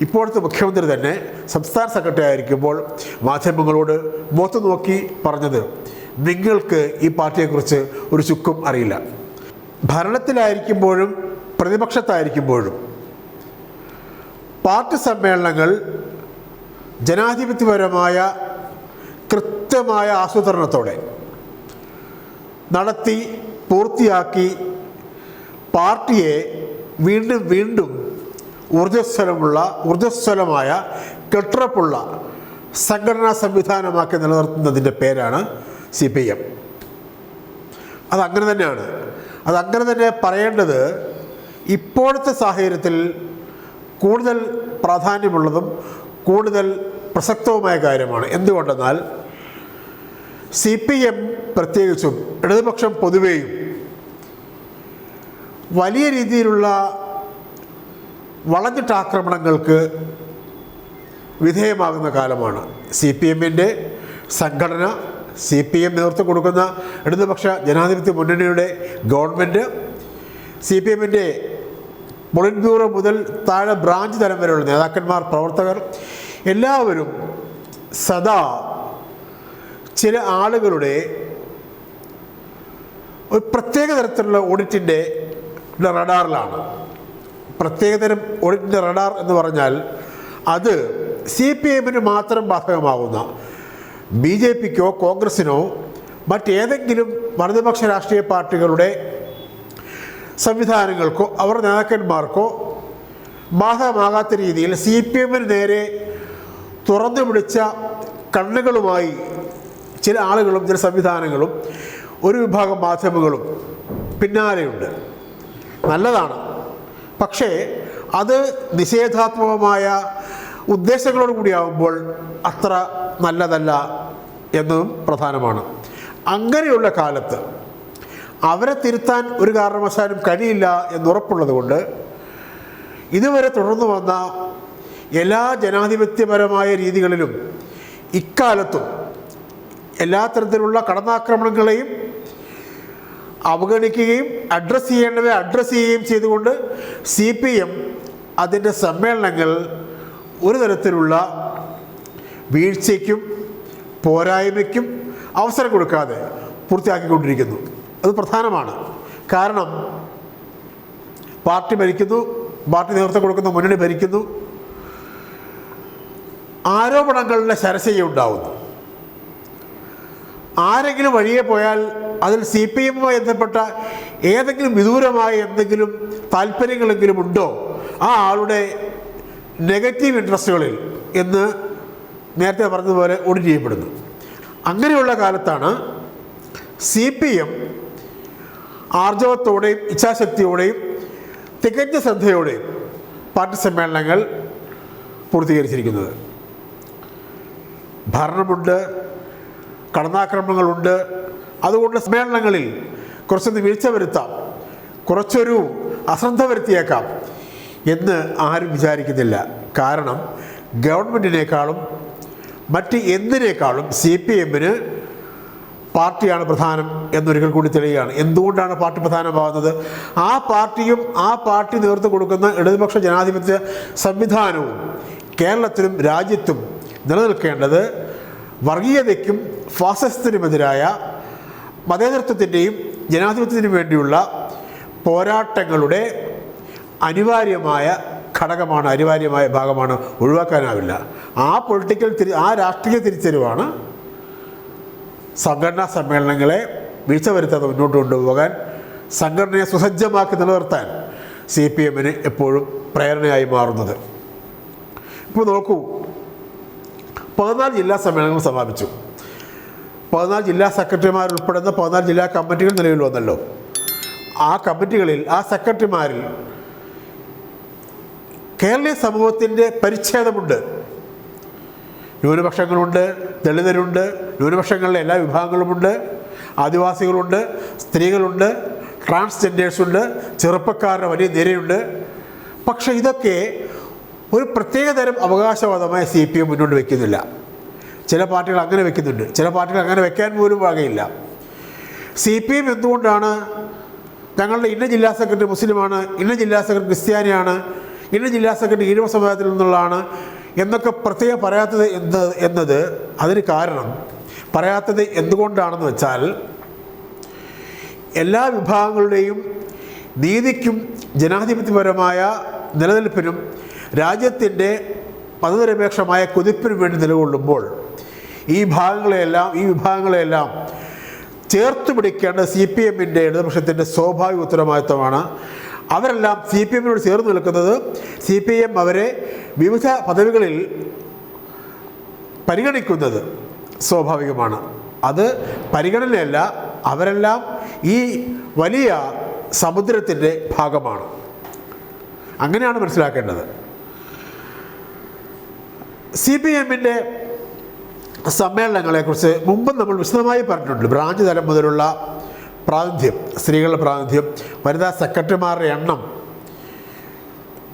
ഇപ്പോഴത്തെ മുഖ്യമന്ത്രി തന്നെ സംസ്ഥാന സെക്രട്ടറി ആയിരിക്കുമ്പോൾ മാധ്യമങ്ങളോട് മുഖത്ത് നോക്കി പറഞ്ഞത് നിങ്ങൾക്ക് ഈ പാർട്ടിയെക്കുറിച്ച് ഒരു ചുക്കും അറിയില്ല. ഭരണത്തിലായിരിക്കുമ്പോഴും പ്രതിപക്ഷത്തായിരിക്കുമ്പോഴും പാർട്ടി സമ്മേളനങ്ങൾ ജനാധിപത്യപരമായ കൃത്യമായ ആസൂത്രണത്തോടെ നടത്തി പൂർത്തിയാക്കി പാർട്ടിയെ വീണ്ടും വീണ്ടും ഊർജസ്വലമുള്ള ഊർജസ്വലമായ കെട്ടുറപ്പുള്ള സംഘടനാ സംവിധാനമാക്കി നിലനിർത്തുന്നതിന്റെ പേരാണ് സി പി എം. അതങ്ങനെ തന്നെയാണ്. അതങ്ങനെ തന്നെ പറയേണ്ടത് ഇപ്പോഴത്തെ സാഹചര്യത്തിൽ കൂടുതൽ പ്രാധാന്യമുള്ളതും കൂടുതൽ പ്രസക്തവുമായ കാര്യമാണ്. എന്തുകൊണ്ടെന്നാൽ സി പി എം പ്രത്യേകിച്ചും ഇടതുപക്ഷം പൊതുവെയും വലിയ രീതിയിലുള്ള വളഞ്ഞിട്ടാക്രമണങ്ങൾക്ക് വിധേയമാകുന്ന കാലമാണ്. സി പി എമ്മിന്റെ സംഘടന സി പി എം നേതൃത്വം കൊടുക്കുന്ന ഇടതുപക്ഷ ജനാധിപത്യ മുന്നണിയുടെ ഗവൺമെന്റ് സി പി എമ്മിന്റെ പൊളിറ്റ് ബ്യൂറോ മുതൽ താഴെ ബ്രാഞ്ച് തലം വരെയുള്ള നേതാക്കന്മാർ പ്രവർത്തകർ എല്ലാവരും സദാ ചില ആളുകളുടെ ഒരു പ്രത്യേക തരത്തിലുള്ള ഓഡിറ്റിന്റെ റഡാറിലാണ്. പ്രത്യേകതരം ഓഡിറ്റിന്റെ റഡാർ എന്ന് പറഞ്ഞാൽ അത് സി പി എമ്മിന് മാത്രം ബാധകമാകുന്ന ബി ജെ പിക്കോ കോൺഗ്രസിനോ മറ്റേതെങ്കിലും വലതുപക്ഷ രാഷ്ട്രീയ പാർട്ടികളുടെ സംവിധാനങ്ങൾക്കോ അവർ നേതാക്കന്മാർക്കോ ബാധകമാകാത്ത രീതിയിൽ സി പി എമ്മിന് നേരെ തുറന്നു പിടിച്ച കണ്ണുകളുമായി ചില ആളുകളും ചില സംവിധാനങ്ങളും ഒരു വിഭാഗം മാധ്യമങ്ങളും പിന്നാലെയുണ്ട്. നല്ലതാണ്. പക്ഷേ അത് നിഷേധാത്മകമായ ഉദ്ദേശങ്ങളോട് കൂടിയാവുമ്പോൾ അത്ര നല്ലതല്ല എന്നതും പ്രധാനമാണ്. അങ്ങനെയുള്ള കാലത്ത് അവരെ തിരുത്താൻ ഒരു കാരണവശാലും കഴിയില്ല എന്നുറപ്പുള്ളത് കൊണ്ട് ഇതുവരെ തുടർന്നു വന്ന എല്ലാ ജനാധിപത്യപരമായ രീതികളിലും ഇക്കാലത്തും എല്ലാ തരത്തിലുള്ള കടന്നാക്രമണങ്ങളെയും അവഗണിക്കുകയും അഡ്രസ്സ് ചെയ്യേണ്ടവയെ അഡ്രസ്സ് ചെയ്യുകയും ചെയ്തുകൊണ്ട് സി പി എം അതിന്റെ സമ്മേളനങ്ങൾ ഒരു തരത്തിലുള്ള വീഴ്ചയ്ക്കും പോരായ്മയ്ക്കും അവസരം കൊടുക്കാതെ പൂർത്തിയാക്കിക്കൊണ്ടിരിക്കുന്നു. അത് പ്രധാനമാണ്. കാരണം പാർട്ടി ഭരിക്കുന്നു പാർട്ടി നേതൃത്വം കൊടുക്കുന്ന മുന്നണി ഭരിക്കുന്നു. ആരോപണങ്ങളുടെ ശരശയ്യ ഉണ്ടാവുന്നു. ആരെങ്കിലും വഴിയെ പോയാൽ അതിൽ സി പി എമ്മുമായി ബന്ധപ്പെട്ട ഏതെങ്കിലും വിദൂരമായ എന്തെങ്കിലും താല്പര്യങ്ങളെങ്കിലും ഉണ്ടോ? ആ ആളുടെ നെഗറ്റീവ് ഇൻട്രസ്റ്റുകളിൽ എന്ന് നേരത്തെ പറഞ്ഞതുപോലെ ഓഡിറ്റ് ചെയ്യപ്പെടുന്നു. അങ്ങനെയുള്ള കാലത്താണ് സി പി എം ആർജവത്തോടെയും ഇച്ഛാശക്തിയോടെയും തികഞ്ഞ ശ്രദ്ധയോടെയും പാർട്ടി സമ്മേളനങ്ങൾ പൂർത്തീകരിച്ചിരിക്കുന്നത്. ഭരണമുണ്ട് കടന്നാക്രമണങ്ങളുണ്ട്. അതുകൊണ്ട് സമ്മേളനങ്ങളിൽ കുറച്ചൊന്ന് വീഴ്ച വരുത്താം. കുറച്ചൊരു അശ്രദ്ധ വരുത്തിയേക്കാം എന്ന് ആരും വിചാരിക്കുന്നില്ല. കാരണം ഗവൺമെന്റിനേക്കാളും മറ്റ് എന്തിനേക്കാളും സി പി എമ്മിന് പാർട്ടിയാണ് പ്രധാനം എന്നൊരിക്കൽ കൂടി തെളിയുകയാണ്. എന്തുകൊണ്ടാണ് പാർട്ടി പ്രധാനമാകുന്നത്? ആ പാർട്ടിയും ആ പാർട്ടി നേതൃത്വം കൊടുക്കുന്ന ഇടതുപക്ഷ ജനാധിപത്യ സംവിധാനവും കേരളത്തിലും രാജ്യത്തും നിലനിൽക്കേണ്ടത് വർഗീയതയ്ക്കും ഫാസിസത്തിനുമെതിരായ മതേതൃത്വത്തിന്റെയും ജനാധിപത്യത്തിനു വേണ്ടിയുള്ള പോരാട്ടങ്ങളുടെ അനിവാര്യമായ ഘടകമാണ് അനിവാര്യമായ ഭാഗമാണ് ഒഴിവാക്കാനാവില്ല. ആ പൊളിറ്റിക്കൽ തിരി ആ രാഷ്ട്രീയ തിരിച്ചറിവാണ് സംഘടനാ സമ്മേളനങ്ങളെ വീഴ്ച വരുത്താതെ മുന്നോട്ട് കൊണ്ടുപോകാൻ സംഘടനയെ സുസജ്ജമാക്കി നിലനിർത്താൻ സി പി എമ്മിന് എപ്പോഴും പ്രേരണയായി മാറുന്നത്. ഇപ്പോൾ നോക്കൂ പതിനാല് ജില്ലാ സമ്മേളനങ്ങൾ സമാപിച്ചു. പതിനാല് ജില്ലാ സെക്രട്ടറിമാർ ഉൾപ്പെടുന്ന പതിനാല് ജില്ലാ കമ്മിറ്റികൾ നിലവിൽ വന്നല്ലോ. ആ കമ്മിറ്റികളിൽ ആ സെക്രട്ടറിമാരിൽ കേരളീയ സമൂഹത്തിന്റെ പരിച്ഛേദമുണ്ട്. ന്യൂനപക്ഷങ്ങളുണ്ട് ദളിതരുണ്ട് ന്യൂനപക്ഷങ്ങളിലെ എല്ലാ വിഭാഗങ്ങളുമുണ്ട് ആദിവാസികളുണ്ട് സ്ത്രീകളുണ്ട് ട്രാൻസ്ജെൻഡേഴ്സുണ്ട് ചെറുപ്പക്കാരുടെ വലിയ നിരയുണ്ട്. പക്ഷേ ഇതൊക്കെ ഒരു പ്രത്യേകതരം അവകാശവാദമായി സി പി എം മുന്നോട്ട് വയ്ക്കുന്നില്ല ചില പാർട്ടികൾ അങ്ങനെ വെക്കുന്നുണ്ട്. ചില പാർട്ടികൾ അങ്ങനെ വെക്കാൻ പോലും വകയില്ല. സി പി എം എന്തുകൊണ്ടാണ്? ഞങ്ങളുടെ ഇന്ന ജില്ലാ സെക്രട്ടറി മുസ്ലിമാണ് ഇന്ന ജില്ലാ സെക്രട്ടറി ക്രിസ്ത്യാനിയാണ് ഇന്ന ജില്ലാ സെക്രട്ടറി ഈഴവ സമുദായത്തിൽ നിന്നുള്ളതാണ് എന്നൊക്കെ പ്രത്യേകം പറയാത്തത് എന്ത് എന്നത് അതിന് കാരണം പറയാത്തത് എന്തുകൊണ്ടാണെന്ന് വെച്ചാൽ എല്ലാ വിഭാഗങ്ങളുടെയും നീതിക്കും ജനാധിപത്യപരമായ നിലനിൽപ്പിനും രാജ്യത്തിന്റെ മതനിരപേക്ഷമായ കുതിപ്പിന് വേണ്ടി നിലകൊള്ളുമ്പോൾ ഈ ഭാഗങ്ങളെയെല്ലാം ഈ വിഭാഗങ്ങളെയെല്ലാം ചേർത്ത് പിടിക്കേണ്ട സി പി എമ്മിന്റെ ഇടതുപക്ഷത്തിന്റെ സ്വാഭാവിക ഉത്തരവാദിത്വമാണ് അവരെല്ലാം സി പി എമ്മിനോട് ചേർന്ന് നിൽക്കുന്നത് സി പി എം അവരെ വിവിധ പദവികളിൽ പരിഗണിക്കുന്നത് സ്വാഭാവികമാണ്. അത് പരിഗണനയല്ല അവരെല്ലാം ഈ വലിയ സമുദ്രത്തിന്റെ ഭാഗമാണ്. അങ്ങനെയാണ് മനസ്സിലാക്കേണ്ടത്. സി പി എമ്മിന്റെ സമ്മേളനങ്ങളെക്കുറിച്ച് മുമ്പ് നമ്മൾ വിശദമായി പറഞ്ഞിട്ടുണ്ട്. ബ്രാഞ്ച് തലം മുതലുള്ള പ്രാതിനിധ്യം സ്ത്രീകളുടെ പ്രാതിനിധ്യം വനിതാ സെക്രട്ടറിമാരുടെ എണ്ണം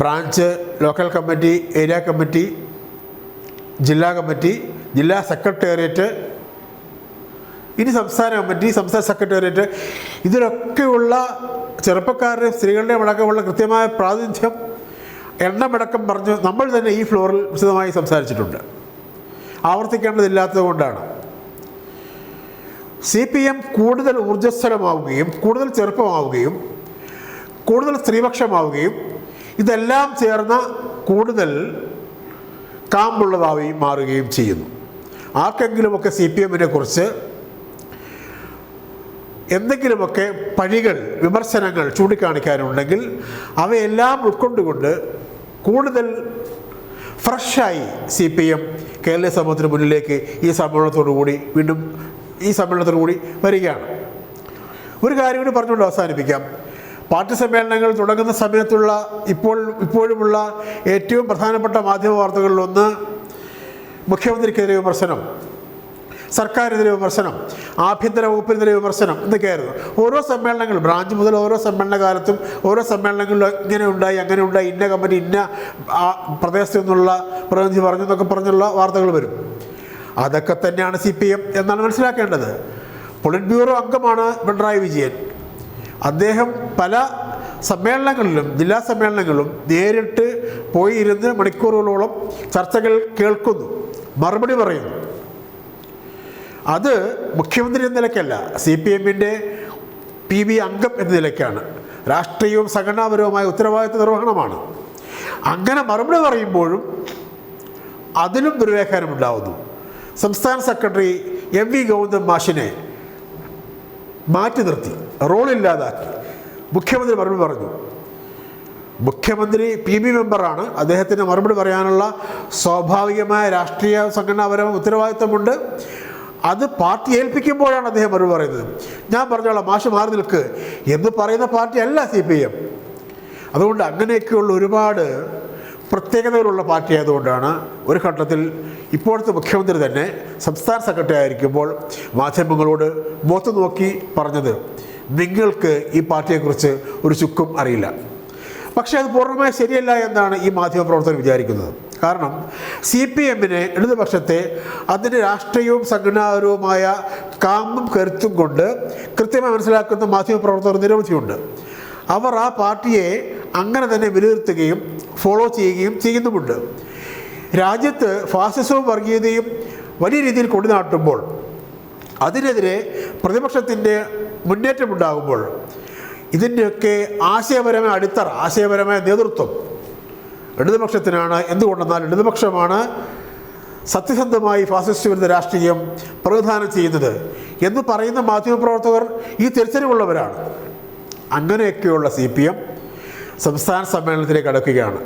branch local committee area committee ജില്ലാ കമ്മിറ്റി ജില്ലാ സെക്രട്ടേറിയറ്റ് ഇനി സംസ്ഥാന കമ്മിറ്റി സംസ്ഥാന സെക്രട്ടേറിയറ്റ് ഇതിലൊക്കെയുള്ള ചെറുപ്പക്കാരുടെയും സ്ത്രീകളുടെയും അടക്കമുള്ള കൃത്യമായ പ്രാതിനിധ്യം എണ്ണമടക്കം പറഞ്ഞ് നമ്മൾ തന്നെ ഈ ഫ്ലോറിൽ വിശദമായി സംസാരിച്ചിട്ടുണ്ട്. ആവർത്തിക്കേണ്ടതില്ലാത്തത് കൊണ്ടാണ് സി പി എം കൂടുതൽ ഊർജസ്വലമാവുകയും കൂടുതൽ ചെറുപ്പമാവുകയും കൂടുതൽ സ്ത്രീപക്ഷമാവുകയും ഇതെല്ലാം ചേർന്ന കൂടുതൽ കാമ്പുള്ളതായി മാറുകയും ചെയ്യുന്നു. ആർക്കെങ്കിലുമൊക്കെ സി പി എമ്മിനെ കുറിച്ച് എന്തെങ്കിലുമൊക്കെ പഴികൾ വിമർശനങ്ങൾ ചൂണ്ടിക്കാണിക്കാനുണ്ടെങ്കിൽ അവയെല്ലാം ഉൾക്കൊണ്ടുകൊണ്ട് കൂടുതൽ ഫ്രഷായി സി പി എം കേരളീയ സമൂഹത്തിന് മുന്നിലേക്ക് ഈ സമ്മേളനത്തോടു കൂടി വീണ്ടും ഈ സമ്മേളനത്തോടു കൂടി വരികയാണ്. ഒരു കാര്യം കൂടി പറഞ്ഞുകൊണ്ട് അവസാനിപ്പിക്കാം. പാർട്ടി സമ്മേളനങ്ങൾ തുടങ്ങുന്ന സമയത്തുള്ള ഇപ്പോൾ ഇപ്പോഴുമുള്ള ഏറ്റവും പ്രധാനപ്പെട്ട മാധ്യമ വാർത്തകളിലൊന്ന് മുഖ്യമന്ത്രിക്കെതിരെ വിമർശനം. സർക്കാരിനെതിരെ വിമർശനം ആഭ്യന്തര വകുപ്പിനെതിരെ വിമർശനം എന്തൊക്കെയായിരുന്നു ഓരോ സമ്മേളനങ്ങളും ബ്രാഞ്ച് മുതൽ ഓരോ സമ്മേളന കാലത്തും ഓരോ സമ്മേളനങ്ങളിലും ഇങ്ങനെ ഉണ്ടായി അങ്ങനെ ഉണ്ടായി ഇന്ന കമ്പനി ഇന്ന പ്രദേശത്തു നിന്നുള്ള പ്രതിനിധി പറഞ്ഞു എന്നൊക്കെ പറഞ്ഞുള്ള വാർത്തകൾ വരും. അതൊക്കെ തന്നെയാണ് സി പി എം എന്നാണ് മനസ്സിലാക്കേണ്ടത്. പൊളിറ്റ് ബ്യൂറോ അംഗമാണ് പിണറായി വിജയൻ. അദ്ദേഹം പല സമ്മേളനങ്ങളിലും ജില്ലാ സമ്മേളനങ്ങളിലും നേരിട്ട് പോയി ഇരുന്ന് മണിക്കൂറുകളോളം ചർച്ചകൾ കേൾക്കുന്നു. മറുപടി പറയുന്നു. അത് മുഖ്യമന്ത്രി എന്ന നിലയ്ക്കല്ല സി പി എമ്മിന്റെ പി ബി അംഗം എന്ന നിലയ്ക്കാണ്. രാഷ്ട്രീയവും സംഘടനാപരവുമായ ഉത്തരവാദിത്വ നിർവഹണമാണ്. അങ്ങനെ മറുപടി പറയുമ്പോഴും അതിലും ദുർവ്യാഖ്യാനം സംസ്ഥാന സെക്രട്ടറി എം വി ഗോവിന്ദൻ മാഷിനെ മാറ്റി നിർത്തി റോളില്ലാതാക്കി മുഖ്യമന്ത്രി മറുപടി പറഞ്ഞു. മുഖ്യമന്ത്രി പി ബി മെമ്പറാണ്. അദ്ദേഹത്തിന് മറുപടി പറയാനുള്ള സ്വാഭാവികമായ രാഷ്ട്രീയ സംഘടനാപരമായ ഉത്തരവാദിത്തമുണ്ട് അത് പാർട്ടി ഏൽപ്പിക്കുമ്പോഴാണ് അദ്ദേഹം മറുപടി പറയുന്നത്. ഞാൻ പറഞ്ഞോളാം മാഷ് മാറി നിൽക്ക്. എന്ന് പറയുന്ന പാർട്ടി അല്ല സി പി എം. അതുകൊണ്ട് അങ്ങനെയൊക്കെയുള്ള ഒരുപാട് പ്രത്യേകതകളുള്ള പാർട്ടി ആയതുകൊണ്ടാണ് ഒരു ഘട്ടത്തിൽ ഇപ്പോഴത്തെ മുഖ്യമന്ത്രി തന്നെ സംസ്ഥാന സെക്രട്ടറി ആയിരിക്കുമ്പോൾ മാധ്യമങ്ങളോട് മുഖത്ത് നോക്കി പറഞ്ഞത് നിങ്ങൾക്ക് ഈ പാർട്ടിയെക്കുറിച്ച് ഒരു ചുക്കും അറിയില്ല. പക്ഷേ അത് പൂർണമായി ശരിയല്ല എന്നാണ് ഈ മാധ്യമ മാധ്യമപ്രവർത്തകർ വിചാരിക്കുന്നത്. കാരണം സി പി എമ്മിനെ ഇടതുപക്ഷത്തെ അതിന്റെ രാഷ്ട്രീയവും സംഘടനാപരവുമായ കാമ്പും കരുത്തും കൊണ്ട് കൃത്യമായി മനസ്സിലാക്കുന്ന മാധ്യമപ്രവർത്തകർ നിരവധിയുണ്ട്. അവർ ആ പാർട്ടിയെ അങ്ങനെ തന്നെ വിലയിരുത്തുകയും ഫോളോ ചെയ്യുകയും ചെയ്യുന്നുമുണ്ട്. രാജ്യത്ത് ഫാസിസവും വർഗീയതയും വലിയ രീതിയിൽ കൊണ്ടുനാട്ടുമ്പോൾ അതിനെതിരെ പ്രതിപക്ഷത്തിന്റെ മുന്നേറ്റമുണ്ടാകുമ്പോൾ ഇതിന്റെയൊക്കെ ആശയപരമായ അടിത്തറ ആശയപരമായ നേതൃത്വം ഇടതുപക്ഷത്തിനാണ്. എന്തുകൊണ്ടെന്നാൽ ഇടതുപക്ഷമാണ് സത്യസന്ധമായി ഫാസിസ്റ്റ് വിരുദ്ധ രാഷ്ട്രീയം പ്രതിദാനം ചെയ്യുന്നത് എന്ന് പറയുന്ന മാധ്യമപ്രവർത്തകർ ഈ തിരിച്ചറിവുള്ളവരാണ്. അങ്ങനെയൊക്കെയുള്ള സി പി എം സംസ്ഥാന സമ്മേളനത്തിലേക്ക് അടക്കുകയാണ്.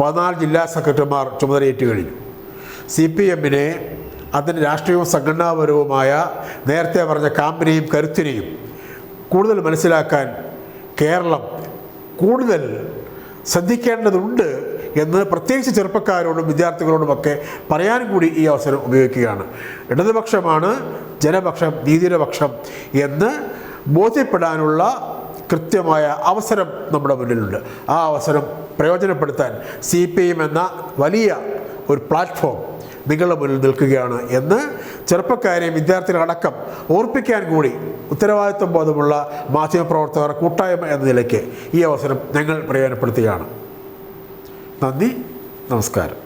പതിനാല് ജില്ലാ സെക്രട്ടറിമാർ ചുമതലയേറ്റ് കഴിഞ്ഞു. സി പി എമ്മിനെ അതിന് രാഷ്ട്രീയവും സംഘടനാപരവുമായ നേരത്തെ പറഞ്ഞ കാമ്പിനെയും കരുത്തിനെയും കൂടുതൽ മനസ്സിലാക്കാൻ കേരളം കൂടുതൽ ശ്രദ്ധിക്കേണ്ടതുണ്ട് എന്ന് പ്രത്യേകിച്ച് ചെറുപ്പക്കാരോടും വിദ്യാർത്ഥികളോടുമൊക്കെ പറയാൻ കൂടി ഈ അവസരം ഉപയോഗിക്കുകയാണ്. ഇടതുപക്ഷമാണ് ജനപക്ഷം നീതിയുടെ പക്ഷം എന്ന് ബോധ്യപ്പെടാനുള്ള കൃത്യമായ അവസരം നമ്മുടെ മുന്നിലുണ്ട്. ആ അവസരം പ്രയോജനപ്പെടുത്താൻ സി പി എം എന്ന വലിയ ഒരു പ്ലാറ്റ്ഫോം നിങ്ങളുടെ മുന്നിൽ നിൽക്കുകയാണ് എന്ന് ചെറുപ്പക്കാരെയും വിദ്യാർത്ഥികളടക്കം ഓർപ്പിക്കാൻ കൂടി ഉത്തരവാദിത്വം ബോധമുള്ള മാധ്യമപ്രവർത്തകർ കൂട്ടായ്മ എന്ന നിലയ്ക്ക് ഈ അവസരം ഞങ്ങൾ പ്രയോജനപ്പെടുത്തുകയാണ്. നന്ദി നമസ്കാരം